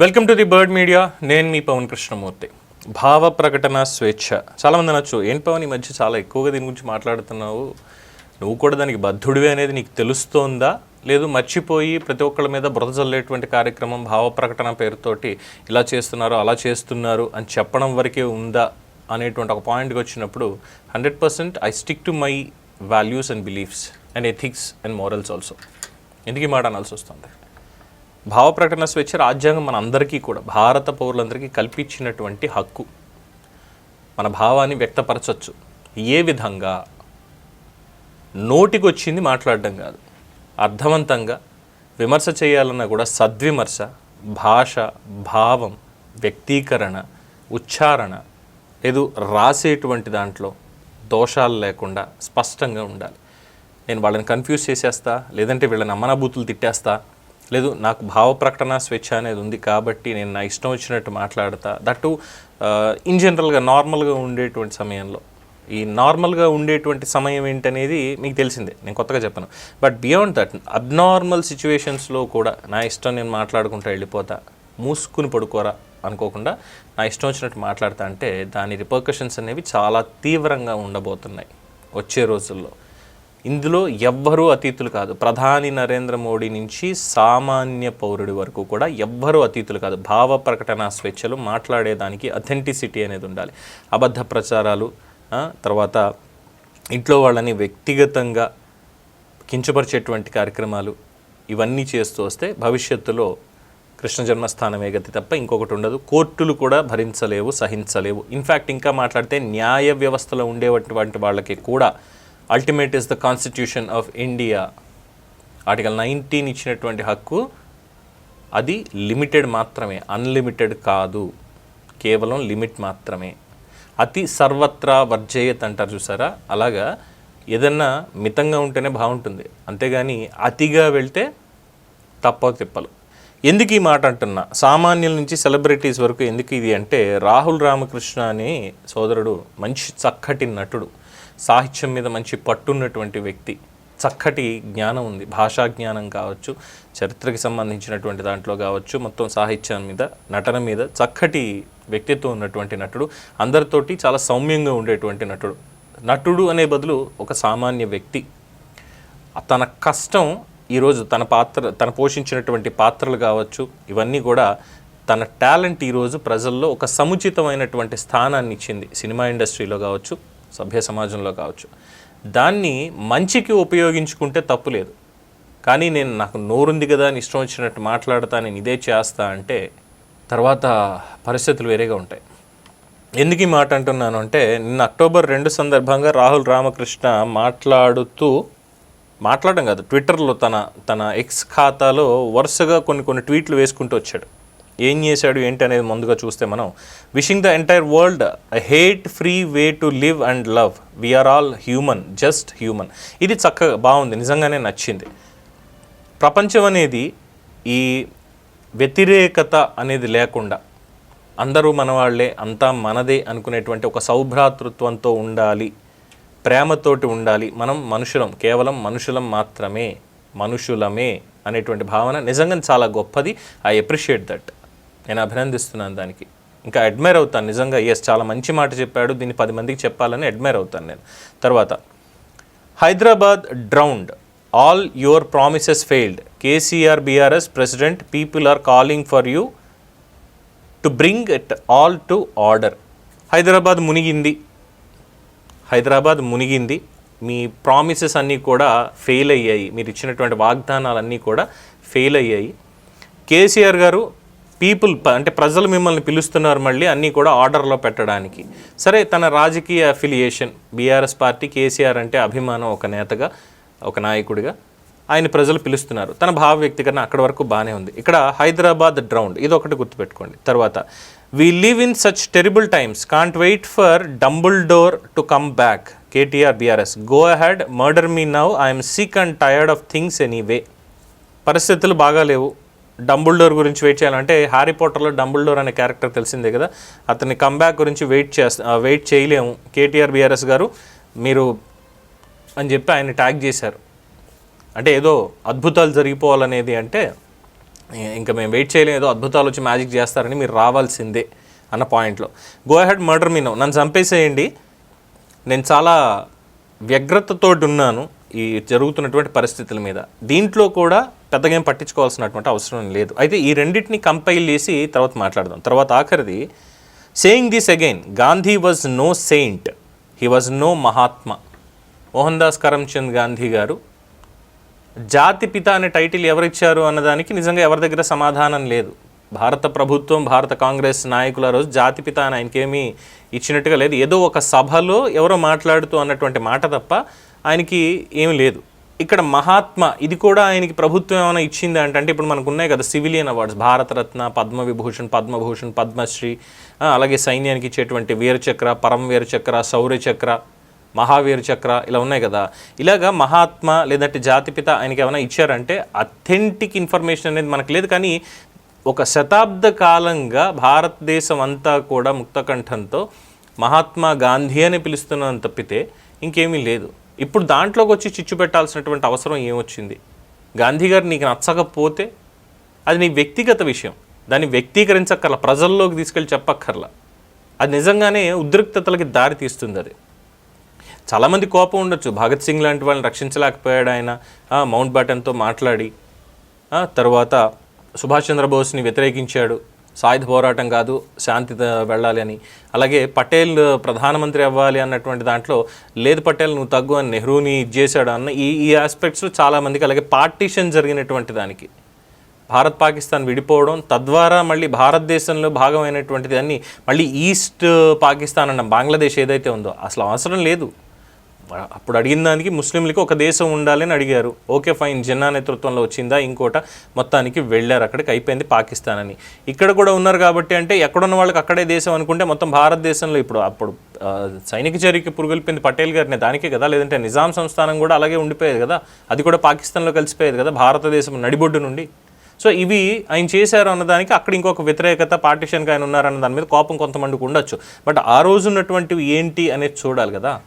Welcome to the Bird Media. నేను మీ పవన్ కృష్ణమూర్తి. భావ ప్రకటన స్వేచ్ఛ. చాలామంది అనొచ్చు ఏంటి పవన్ ఈ మధ్య చాలా ఎక్కువగా దీని గురించి మాట్లాడుతున్నావు? నువ్వు కూడా దానికి బద్ధుడివే అనేది నీకు తెలుస్తోందా? లేదు మర్చిపోయి ప్రతి ఒక్కళ్ళ మీద బురద చల్లేటువంటి కార్యక్రమం భావ ప్రకటన పేరుతోటి ఇలా చేస్తున్నారు అలా చేస్తున్నారు అని చెప్పడం వరకే ఉందా అనేటువంటి ఒక పాయింట్కి వచ్చినప్పుడు hundred percent I stick to my values and beliefs and ethics and morals also. ఎందుకు ఈ మాట అనాల్సి వస్తుంది? భావ ప్రకటన స్వేచ్ఛ రాజ్యాంగం మన అందరికీ కూడా భారత పౌరులందరికీ కల్పించినటువంటి హక్కు. మన భావాన్ని వ్యక్తపరచవచ్చు ఏ విధంగా? నోటికొచ్చింది మాట్లాడడం కాదు. అర్థవంతంగా విమర్శ చేయాలన్నా కూడా సద్విమర్శ భాష భావం వ్యక్తీకరణ ఉచ్చారణ లేదు రాసేటువంటి దాంట్లో దోషాలు లేకుండా స్పష్టంగా ఉండాలి. నేను వాళ్ళని కన్ఫ్యూజ్ చేసేస్తా లేదంటే వీళ్ళని అమ్మనాబూతులు తిట్టేస్తా లేదు నాకు భావ ప్రకటన స్వేచ్ఛ అనేది ఉంది కాబట్టి నేను నా ఇష్టం వచ్చినట్టు మాట్లాడతా. దట్టు ఇన్ జనరల్గా నార్మల్గా ఉండేటువంటి సమయంలో. ఈ నార్మల్గా ఉండేటువంటి సమయం ఏంటనేది మీకు తెలిసిందే నేను కొత్తగా చెప్పను. బట్ బియాండ్ దట్ అబ్నార్మల్ సిచ్యువేషన్స్లో కూడా నా ఇష్టం నేను మాట్లాడుకుంటూ వెళ్ళిపోతా. మూసుకుని పడుకోరా అనుకోకుండా నా ఇష్టం వచ్చినట్టు మాట్లాడతా అంటే దాని రిపర్కషన్స్ అనేవి చాలా తీవ్రంగా ఉండబోతున్నాయి. వచ్చే రోజుల్లో. ఇందులో ఎవ్వరూ అతీతులు కాదు. ప్రధాని నరేంద్ర మోడీ నుంచి సామాన్య పౌరుడి వరకు కూడా ఎవ్వరూ అతీతులు కాదు. భావ ప్రకటన స్వేచ్ఛలు మాట్లాడేదానికి అథెంటిసిటీ అనేది ఉండాలి. అబద్ధ ప్రచారాలు తర్వాత ఇంట్లో వాళ్ళని వ్యక్తిగతంగా కించపరిచేటువంటి కార్యక్రమాలు ఇవన్నీ చేస్తూ వస్తే భవిష్యత్తులో కృష్ణ జన్మస్థానమే గతి తప్ప ఇంకొకటి ఉండదు. కోర్టులు కూడా భరించలేవు సహించలేవు. ఇన్ఫ్యాక్ట్ ఇంకా మాట్లాడితే న్యాయ వ్యవస్థలో ఉండేటువంటి వాళ్ళకి కూడా ultimate is the Constitution of India article nineteen ఇచ్చినటువంటి హక్కు అది లిమిటెడ్ మాత్రమే అన్లిమిటెడ్ కాదు. కేవలం లిమిట్ మాత్రమే. అతి సర్వత్రా వర్జయత్ అంటారు చూసారా? అలాగా ఏదన్నా మితంగా ఉంటేనే బాగుంటుంది. అంతేగాని అతిగా వెళ్తే తప్పవు తిప్పలు. ఎందుకు ఈ మాట అంటున్నా? సామాన్యుల నుంచి సెలబ్రిటీస్ వరకు ఎందుకు ఇది అంటే రాహుల్ రామకృష్ణ అనే సోదరుడు మంచి చక్కటి నటుడు. సాహిత్యం మీద మంచి పట్టున్నటువంటి వ్యక్తి. చక్కటి జ్ఞానం ఉంది. భాషా జ్ఞానం కావచ్చు చరిత్రకి సంబంధించినటువంటి దాంట్లో కావచ్చు మొత్తం సాహిత్యం మీద నటన మీద చక్కటి వ్యక్తిత్వం ఉన్నటువంటి నటుడు. అందరితోటి చాలా సౌమ్యంగా ఉండేటువంటి నటుడు. నటుడు అనే బదులు ఒక సామాన్య వ్యక్తి. తన కష్టం ఈరోజు తన పాత్ర తన పోషించినటువంటి పాత్రలు కావచ్చు ఇవన్నీ కూడా తన టాలెంట్ ఈరోజు ప్రజల్లో ఒక సముచితమైనటువంటి స్థానాన్ని ఇచ్చింది. సినిమా ఇండస్ట్రీలో కావచ్చు సభ్య సమాజంలో కావచ్చు. దాన్ని మంచికి ఉపయోగించుకుంటే తప్పు లేదు. కానీ నేను నాకు నోరుంది కదా అని ఇష్టం వచ్చినట్టు మాట్లాడతా నేను ఇదే చేస్తా అంటే తర్వాత పరిస్థితులు వేరేగా ఉంటాయి. ఎందుకు ఈ మాట అంటున్నాను అంటే నిన్న అక్టోబర్ రెండు సందర్భంగా రాహుల్ రామకృష్ణ మాట్లాడుతూ మాట్లాడడం కాదు ట్విట్టర్లో తన తన ఎక్స్ ఖాతాలో వరుసగా కొన్ని కొన్ని ట్వీట్లు వేసుకుంటూ వచ్చాడు. ఏం చేశాడు ఏంటి అనేది ముందుగా చూస్తే మనం wishing the entire world hate free way to live and love we are all human just human ఇది చక్కగా బాగుంది నిజంగానే నచ్చింది. ప్రపంచం అనేది ఈ వ్యతిరేకత అనేది లేకుండా అందరూ మనవాళ్ళే అంతా మనదే అనుకునేటువంటి ఒక సౌభ్రాతృత్వంతో ఉండాలి ప్రేమతోటి ఉండాలి మనం మనుషులం కేవలం మనుషులం మాత్రమే మనుషులమే అనేటువంటి భావన నిజంగా చాలా గొప్పది. ఐ అప్రిషియేట్ దట్ నేను అభినందిస్తున్నాను దానికి. ఇంకా అడ్మైర్ అవుతాను నిజంగా ఎస్ చాలా మంచి మాట చెప్పాడు దీన్ని పది మందికి చెప్పాలని అడ్మైర్ అవుతాను నేను. తర్వాత Hyderabad drowned all your promises failed KCR BRS president people are calling for you to bring it all to order Hyderabad మునిగింది. హైదరాబాద్ మునిగింది. మీ ప్రామిసెస్ అన్నీ కూడా ఫెయిల్ అయ్యాయి. మీరు ఇచ్చినటువంటి వాగ్దానాలన్నీ కూడా ఫెయిల్ అయ్యాయి. కేసీఆర్ గారు పీపుల్ ప- అంటే ప్రజలు మిమ్మల్ని పిలుస్తున్నారు మళ్ళీ అన్నీ కూడా ఆర్డర్లో పెట్టడానికి. సరే తన రాజకీయ అఫిలియేషన్ బీఆర్ఎస్ పార్టీ కేసీఆర్ అంటే అభిమానం ఒక నేతగా ఒక నాయకుడిగా ఆయన ప్రజలు పిలుస్తున్నారు. తన భావ వ్యక్తీకరణ అక్కడ వరకు బాగానే ఉంది. ఇక్కడ హైదరాబాద్ డ్రౌండ్ ఇది ఒకటి గుర్తుపెట్టుకోండి. తర్వాత we live in such terrible times can't wait for Dumbledore to come back KTR BRS go ahead murder me now I'm sick and tired of things anyway పరిస్థితులు బాగాలేవు. డంబుల్ డోర్ గురించి వెయిట్ చేయాలంటే హ్యారీ పోటర్లో డంబుల్ డోర్ అనే character తెలిసిందే కదా. అతని కంబ్యాక్ గురించి వెయిట్ చేస్తా వెయిట్ చేయలేము. కేటీఆర్ బీఆర్ఎస్ గారు మీరు అని చెప్పి ఆయన ట్యాగ్ చేశారు. అంటే ఏదో అద్భుతాలు జరిగిపోవాలనేది అంటే ఇంకా మేము వెయిట్ చేయలేము. ఏదో అద్భుతాలు వచ్చి మ్యాజిక్ చేస్తారని మీరు రావాల్సిందే అన్న పాయింట్లో. గో హెడ్ మర్డర్ మీ నన్ను చంపేసేయండి. నేను చాలా వ్యగ్రతతోటి ఉన్నాను ఈ జరుగుతున్నటువంటి పరిస్థితుల మీద. దీంట్లో కూడా పెద్దగా ఏం పట్టించుకోవాల్సినటువంటి అవసరం లేదు. అయితే ఈ రెండింటిని కంపైల్ చేసి తర్వాత మాట్లాడదాం. తర్వాత ఆఖరిది saying this again Gandhi was no saint he was no Mahatma Mohandas Karamchand Gandhi గారు జాతి పిత అనే టైటిల్ ఎవరిచ్చారు అన్నదానికి నిజంగా ఎవరి దగ్గర సమాధానం లేదు. భారత ప్రభుత్వం భారత కాంగ్రెస్ నాయకుల రోజు జాతి పిత అని ఆయనకేమీ ఇచ్చినట్టుగా లేదు. ఏదో ఒక సభలో ఎవరో మాట్లాడుతూ అన్నటువంటి మాట తప్ప ఆయనకి ఏమీ లేదు. ఇక్కడ మహాత్మ ఇది కూడా ఆయనకి ప్రభుత్వం ఏమైనా ఇచ్చింది అంటే ఇప్పుడు మనకు ఉన్నాయి కదా సివిలియన్ అవార్డ్స్ భారతరత్న పద్మవిభూషణ్ పద్మభూషణ్ పద్మశ్రీ అలాగే సైన్యానికి ఇచ్చేటువంటి వీరచక్ర పరమ వీరచక్ర శౌర్య చక్ర మహావీర్ చక్ర ఇలా ఉన్నాయి కదా. ఇలాగా మహాత్మ లేదంటే జాతిపిత ఆయనకి ఏమైనా ఇచ్చారంటే అథెంటిక్ ఇన్ఫర్మేషన్ అనేది మనకు లేదు. కానీ ఒక శతాబ్ద కాలంగా భారతదేశం అంతా కూడా ముక్తకంఠంతో మహాత్మా గాంధీ అని పిలుస్తున్నాను తప్పితే ఇంకేమీ లేదు. ఇప్పుడు దాంట్లోకి వచ్చి చిచ్చు పెట్టాల్సినటువంటి అవసరం ఏమొచ్చింది? గాంధీ గారు నీకు నచ్చకపోతే అది నీ వ్యక్తిగత విషయం. దాన్ని వ్యక్తీకరించక్కర్ల ప్రజల్లోకి తీసుకెళ్ళి చెప్పక్కర్లా. అది నిజంగానే ఉద్రిక్తతలకి దారి తీస్తుంది అది. చాలామంది కోపం ఉండొచ్చు. భగత్ సింగ్ లాంటి వాళ్ళని రక్షించలేకపోయాడు ఆయన. మౌంట్ బాటన్తో మాట్లాడి తర్వాత సుభాష్ చంద్రబోస్ని వ్యతిరేకించాడు. సాయుధ పోరాటం కాదు శాంతి వెళ్ళాలి అని. అలాగే పటేల్ ప్రధానమంత్రి అవ్వాలి అన్నటువంటి దాంట్లో లేదు పటేల్ నువ్వు తగ్గు అని నెహ్రూని ఇచ్చేశాడు అన్న ఈ ఈ ఆస్పెక్ట్స్లో చాలామందికి అలాగే పార్టీషన్ జరిగినటువంటి దానికి. భారత్ పాకిస్తాన్ విడిపోవడం తద్వారా మళ్ళీ భారతదేశంలో భాగమైనటువంటిది అన్ని మళ్ళీ ఈస్ట్ పాకిస్తాన్ అన్న బంగ్లాదేశ్ ఏదైతే ఉందో అసలు అవసరం లేదు. అప్పుడు అడిగిన దానికి ముస్లింలకి ఒక దేశం ఉండాలని అడిగారు. Okay fine. జిన్నా నేతృత్వంలో వచ్చిందా? ఇంకోట మొత్తానికి వెళ్ళారు. అక్కడికి అయిపోయింది పాకిస్తాన్ అని. ఇక్కడ కూడా ఉన్నారు కాబట్టి అంటే ఎక్కడున్న వాళ్ళకి అక్కడే దేశం అనుకుంటే మొత్తం భారతదేశంలో ఇప్పుడు అప్పుడు సైనిక చర్యకి పురుగొల్పింది పటేల్ గారిని. దానికే కదా? లేదంటే నిజాం సంస్థానం కూడా అలాగే ఉండిపోయేది కదా? అది కూడా పాకిస్తాన్లో కలిసిపోయేది కదా? భారతదేశం నడిబొడ్డు నుండి. సో ఇవి ఆయన చేశారు అన్నదానికి అక్కడ ఇంకొక వ్యతిరేకత పార్టీషన్కి ఆయన ఉన్నారన్న దాని మీద కోపం కొంతమందికి ఉండొచ్చు. బట్ ఆ రోజు ఉన్నటువంటివి ఏంటి అనేది చూడాలి కదా?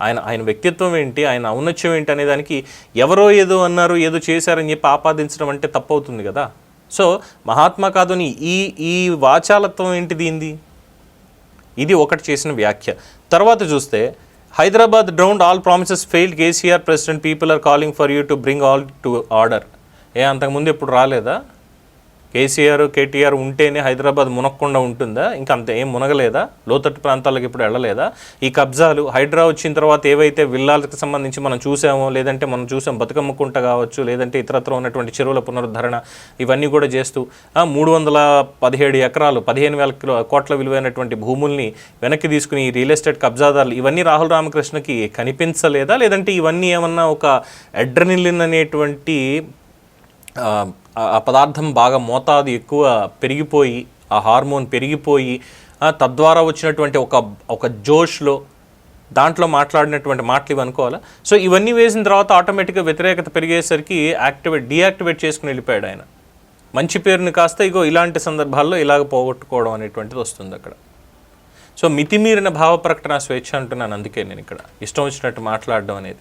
ఆయన ఆయన వ్యక్తిత్వం ఏంటి ఆయన ఔన్నత్యం ఏంటి అనే దానికి ఎవరో ఏదో అన్నారు ఏదో చేశారని చెప్పి ఆపాదించడం అంటే తప్పవుతుంది కదా. సో మహాత్మా కాదుని ఈ ఈ వాచాలత్వం ఏంటి దీంది ఇది ఒకటి చేసిన వ్యాఖ్య. తర్వాత చూస్తే Hyderabad drowned all promises failed KCR president people are calling for you to bring all to order ఏ అంతకుముందు ఎప్పుడు రాలేదా? కేసీఆర్ కేటీఆర్ ఉంటేనే హైదరాబాద్ మునక్కుండా ఉంటుందా? ఇంకా అంత ఏం మునగలేదా? లోతట్టు ప్రాంతాలకు ఇప్పుడు వెళ్ళలేదా? ఈ కబ్జాలు హైడ్రా వచ్చిన తర్వాత ఏవైతే విల్లాలకు సంబంధించి మనం చూసామో లేదంటే మనం చూసాం బతుకమ్మ కుంట కావచ్చు లేదంటే ఇతరత్ర ఉన్నటువంటి చెరువుల పునరుద్ధరణ ఇవన్నీ కూడా చేస్తూ మూడు వందల పదిహేడు ఎకరాలు పదిహేను వేల కిలో కోట్ల విలువైనటువంటి భూముల్ని వెనక్కి తీసుకుని రియల్ ఎస్టేట్ కబ్జాదారులు ఇవన్నీ రాహుల్ రామకృష్ణకి కనిపించలేదా? లేదంటే ఇవన్నీ ఏమన్నా ఒక అడ్రనిలిన్ అనేటువంటి ఆ, పదార్థం బాగా మోతాదు ఎక్కువ పెరిగిపోయి ఆ హార్మోన్ పెరిగిపోయి తద్వారా వచ్చినటువంటి ఒక ఒక జోష్లో దాంట్లో మాట్లాడినటువంటి మాటలు ఇవి అనుకోవాలా? సో ఇవన్నీ వేసిన తర్వాత ఆటోమేటిక్గా వ్యతిరేకత పెరిగేసరికి యాక్టివేట్ డీయాక్టివేట్ చేసుకుని వెళ్ళిపోయాడు ఆయన. మంచి పేరుని కాస్త ఇగో ఇలాంటి సందర్భాల్లో ఇలాగ పోగొట్టుకోవడం అనేటువంటిది వస్తుంది అక్కడ. సో మితిమీరిన భావ ప్రకటన స్వేచ్ఛ అంటున్నాను అందుకే నేను ఇక్కడ. ఇష్టం వచ్చినట్టు మాట్లాడడం అనేది.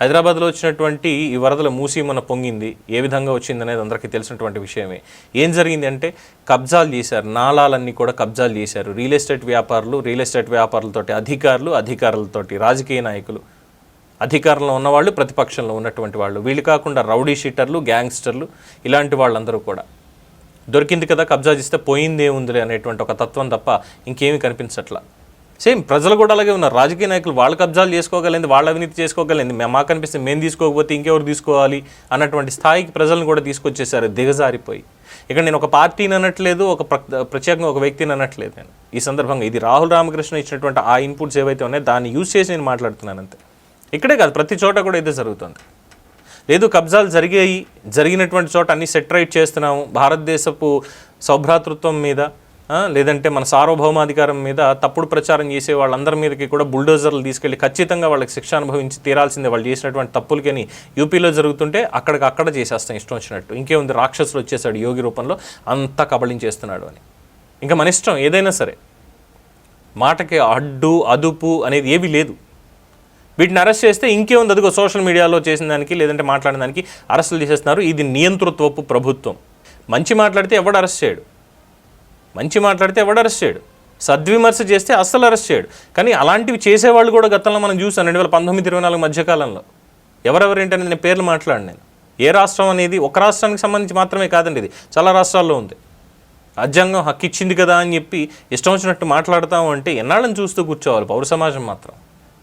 హైదరాబాద్లో వచ్చినటువంటి ఈ వరదల మూసి మన పొంగింది. ఏ విధంగా వచ్చింది అనేది అందరికీ తెలిసినటువంటి విషయమే. ఏం జరిగింది అంటే కబ్జాలు చేశారు. నాలాలన్నీ కూడా కబ్జాలు చేశారు. రియల్ ఎస్టేట్ వ్యాపారులు రియల్ ఎస్టేట్ వ్యాపారులతోటి అధికారులు అధికారులతోటి రాజకీయ నాయకులు. అధికారంలో ఉన్నవాళ్ళు ప్రతిపక్షంలో ఉన్నటువంటి వాళ్ళు. వీళ్ళు కాకుండా రౌడీ షీటర్లు గ్యాంగ్స్టర్లు ఇలాంటి వాళ్ళందరూ కూడా. దొరికింది కదా కబ్జా చేస్తే పోయిందే ఉందిలే అనేటువంటి ఒక తత్వం తప్ప ఇంకేమీ కనిపించట్లా. సేమ్ ప్రజలు కూడా అలాగే ఉన్నారు. రాజకీయ నాయకులు వాళ్ళు కబ్జాలు చేసుకోగలింది వాళ్ళ అవినీతి చేసుకోగలింది మేము మాకు అనిపిస్తే మేము తీసుకోకపోతే ఇంకెవరు తీసుకోవాలి అన్నటువంటి స్థాయికి ప్రజలను కూడా తీసుకొచ్చేసారు దిగజారిపోయి. ఇక్కడ నేను ఒక పార్టీని అనట్లేదు ఒక ప్ర- ప్రత్యేకంగా ఒక వ్యక్తిని అనట్లేదు నేను. ఈ సందర్భంగా ఇది రాహుల్ రామకృష్ణ ఇచ్చినటువంటి ఆ ఇన్పుట్స్ ఏవైతే ఉన్నాయో దాన్ని యూజ్ చేసి నేను మాట్లాడుతున్నాను అంతే. ఇక్కడే కాదు ప్రతి చోట కూడా ఇదే జరుగుతుంది. లేదు కబ్జాలు జరిగాయి జరిగినటువంటి చోట అన్ని సెటరైట్ చేస్తున్నాము. భారతదేశపు సౌభ్రాతృత్వం మీద లేదంటే మన సార్వభౌమాధికారం మీద తప్పుడు ప్రచారం చేసే వాళ్ళందరి మీదకి కూడా బుల్డోజర్లు తీసుకెళ్ళి ఖచ్చితంగా వాళ్ళకి శిక్ష అనుభవించి తీరాల్సిందే వాళ్ళు చేసినటువంటి తప్పులకని యూపీలో జరుగుతుంటే అక్కడికి అక్కడ చేసేస్తాం ఇష్టం వచ్చినట్టు. ఇంకేముంది రాక్షసులు వచ్చేసాడు యోగి రూపంలో అంతా కబళించేస్తున్నాడు అని. ఇంకా మన ఇష్టం ఏదైనా సరే. మాటకి అడ్డు అదుపు అనేది ఏమీ లేదు. వీటిని అరెస్ట్ చేస్తే ఇంకేముంది అదిగో సోషల్ మీడియాలో చేసిన దానికి లేదంటే మాట్లాడిన దానికి అరెస్టులు చేసేస్తున్నారు. ఇది నియంతృత్వపు ప్రభుత్వం. మంచి మాట్లాడితే ఎవడు అరెస్ట్ చేయడు? మంచి మాట్లాడితే ఎవడు అరెస్ట్ చేయడు? సద్విమర్శ చేస్తే అస్సలు అరెస్ట్ చేయడు. కానీ అలాంటివి చేసేవాళ్ళు కూడా గతంలో మనం చూసాం రెండు వేల పంతొమ్మిది ఇరవై నాలుగు మధ్యకాలంలో. ఎవరెవరేంటని నేను పేర్లు మాట్లాడు నేను. ఏ రాష్ట్రం అనేది ఒక రాష్ట్రానికి సంబంధించి మాత్రమే కాదండి ఇది. చాలా రాష్ట్రాల్లో ఉంది. రాజ్యాంగం హక్కు ఇచ్చింది కదా అని చెప్పి ఇష్టం వచ్చినట్టు మాట్లాడతాం అంటే ఎన్నాళ్ళని చూస్తూ కూర్చోవాలి పౌర సమాజం మాత్రం.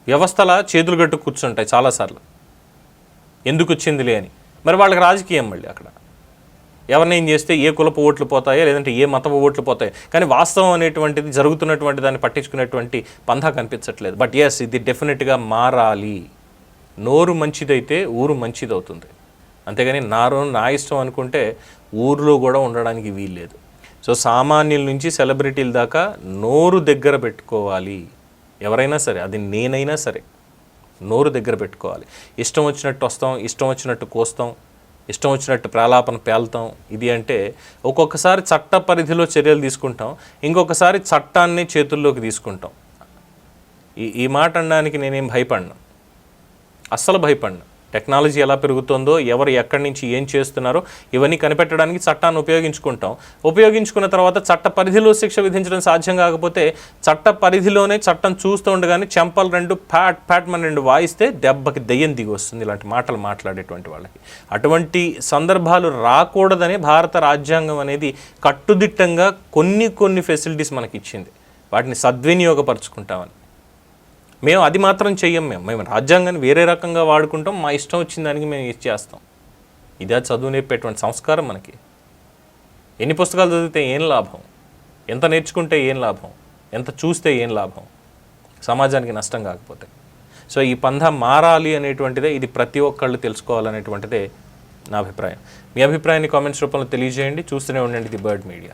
వ్యవస్థల చేతులు గట్టు కూర్చుంటాయి చాలాసార్లు. ఎందుకు వచ్చిందిలే అని. మరి వాళ్ళకి రాజకీయం మళ్ళీ అక్కడ. ఎవరిని ఏం చేస్తే ఏ కులపు ఓట్లు పోతాయో లేదంటే ఏ మతపు ఓట్లు పోతాయో. కానీ వాస్తవం అనేటువంటిది జరుగుతున్నటువంటి దాన్ని పట్టించుకునేటువంటి పంధా కనిపించట్లేదు. బట్ ఎస్ ఇది డెఫినెట్గా మారాలి. నోరు మంచిదైతే ఊరు మంచిది అవుతుంది అంతేగాని నా నా ఇష్టం అనుకుంటే ఊర్లో కూడా ఉండడానికి వీల్లేదు. సో సామాన్యుల నుంచి సెలబ్రిటీల దాకా నోరు దగ్గర పెట్టుకోవాలి. ఎవరైనా సరే అది నేనైనా సరే నోరు దగ్గర పెట్టుకోవాలి. ఇష్టం వచ్చినట్టు వస్తాం ఇష్టం వచ్చినట్టు కోస్తాం ఇష్టం వచ్చినట్టు ప్రాలాపన పేల్తాం. ఇది అంటే ఒక్కొక్కసారి చట్ట పరిధిలో చర్యలు తీసుకుంటాం. ఇంకొకసారి చట్టాన్ని చేతుల్లోకి తీసుకుంటాం. ఈ ఈ మాట అనడానికి నేనేం భయపడను. అస్సలు భయపడను. టెక్నాలజీ ఎలా పెరుగుతుందో ఎవరు ఎక్కడి నుంచి ఏం చేస్తున్నారో ఇవన్నీ కనిపెట్టడానికి చట్టాన్ని ఉపయోగించుకుంటాం. ఉపయోగించుకున్న తర్వాత చట్ట పరిధిలో శిక్ష విధించడం సాధ్యం కాకపోతే చట్ట పరిధిలోనే చట్టం చూస్తూ ఉండగానే చెంపలు రెండు ప్యాట్ ప్యాట్ మన రెండు వాయిస్తే దెబ్బకి దెయ్యం దిగి వస్తుంది ఇలాంటి మాటలు మాట్లాడేటువంటి వాళ్ళకి. అటువంటి సందర్భాలు రాకూడదనే భారత రాజ్యాంగం అనేది కట్టుదిట్టంగా కొన్ని కొన్ని ఫెసిలిటీస్ మనకి ఇచ్చింది వాటిని సద్వినియోగపరుచుకుంటామని. మేము అది మాత్రం చెయ్యం మేము. మేము రాజ్యాంగాన్ని వేరే రకంగా వాడుకుంటాం. మా ఇష్టం వచ్చిన దానికి మేము ఇది చేస్తాం. ఇదే చదువు నేర్పేటువంటి సంస్కారం మనకి. ఎన్ని పుస్తకాలు చదివితే ఏం లాభం? ఎంత నేర్చుకుంటే ఏం లాభం? ఎంత చూస్తే ఏం లాభం? సమాజానికి నష్టం కాకపోతే. సో ఈ పంధ మారాలి అనేటువంటిదే ఇది ప్రతి ఒక్కళ్ళు తెలుసుకోవాలనేటువంటిదే నా అభిప్రాయం. మీ అభిప్రాయాన్ని కామెంట్స్ రూపంలో తెలియజేయండి. చూస్తూనే ఉండండి ది బర్డ్ మీడియా.